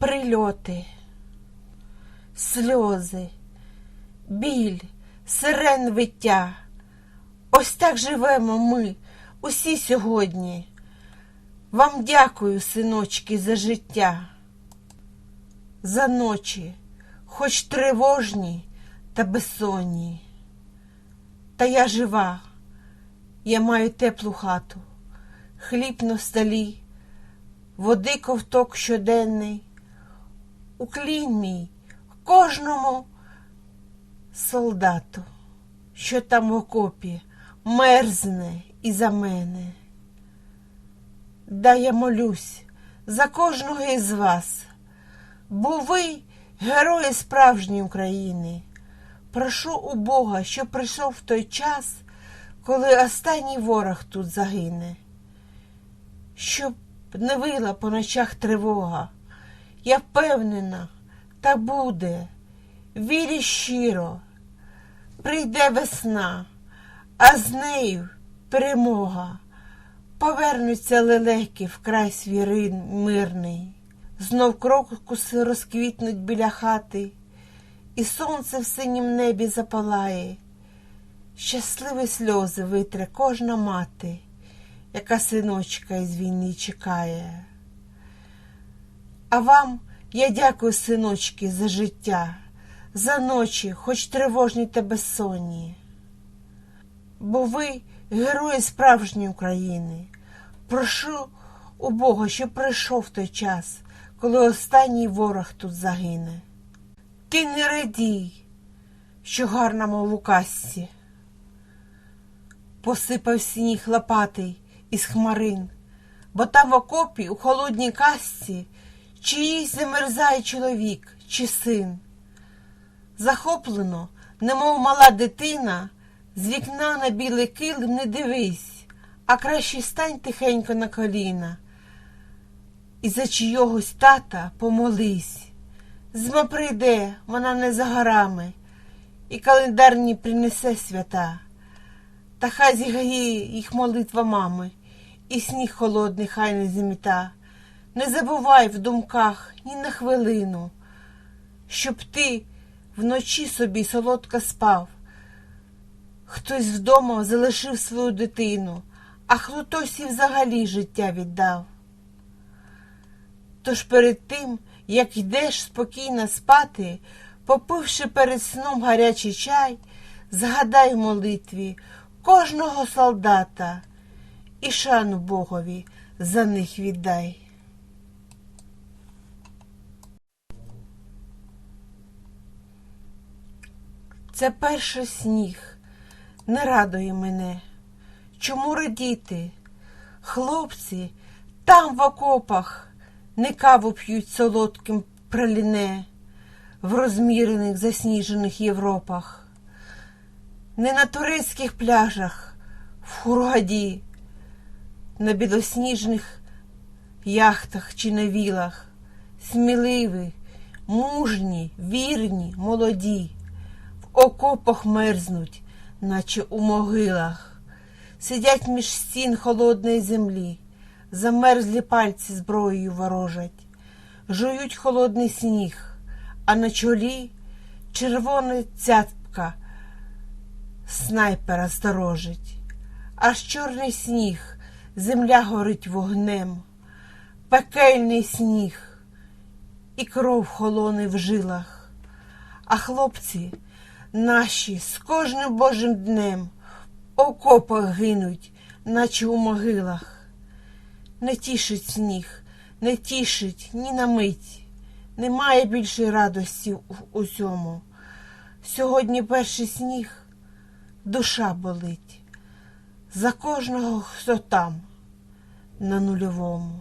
прильоти, сльози, біль, сирен виття. Ось так живемо ми усі сьогодні. Вам дякую, синочки, за життя, за ночі, хоч тривожні та безсонні. Та я жива, я маю теплу хату, хліб на столі, води ковток щоденний. Уклін мій кожному солдату, що там в окопі мерзне і за мене. Да я молюсь за кожного із вас, бо ви герої справжньої України. Прошу у Бога, щоб прийшов той час, коли останній ворог тут загине, щоб не вила по ночах тривога. Я впевнена, та буде, вірі щиро, прийде весна, а з нею перемога. Повернуться лелеки в край свій мирний, знов крокуси розквітнуть біля хати, і сонце в синім небі запалає, щасливі сльози витре кожна мати, яка синочка із війни чекає. А вам я дякую, синочки, за життя, за ночі, хоч тривожні та безсонні. Бо ви герої справжньої України. Прошу у Бога, щоб прийшов той час, коли останній ворог тут загине. Ти не радій, що гарна, мов у казці. Посипав сніг лопатий із хмарин, бо там в окопі у холодній касці чиїсь замерзає чоловік чи син. Захоплено, немов мала дитина, з вікна на білий килим не дивись, а краще стань тихенько на коліна. І за чийогось тата помолись. Зима прийде, вона не за горами, і календарні принесе свята. Та хай зігріє їх молитва мами, і сніг холодний хай не зіміта. Не забувай в думках ні на хвилину, щоб ти вночі собі солодко спав. Хтось вдома залишив свою дитину, а хтось і взагалі життя віддав. Тож перед тим, як йдеш спокійно спати, попивши перед сном гарячий чай, згадай в молитві кожного солдата і шану Богові за них віддай. Це перший сніг не радує мене. Чому радіти? Хлопці там в окопах не каву п'ють солодким праліне в розмірених засніжених Європах, не на турецьких пляжах в Хургаді, на білосніжних яхтах чи на вілах, сміливі, мужні, вірні, молоді, окопах мерзнуть, наче у могилах, сидять між стін холодної землі, замерзлі пальці зброєю ворожать, жують холодний сніг, а на чолі червона цятка снайпера сторожить, аж чорний сніг, земля горить вогнем, пекельний сніг, і кров холоне в жилах, а хлопці наші з кожним божим днем в окопах гинуть, наче у могилах. Не тішить сніг, не тішить ні на мить, немає більшої радості в усьому. Сьогодні перший сніг, душа болить за кожного, хто там, на нульовому.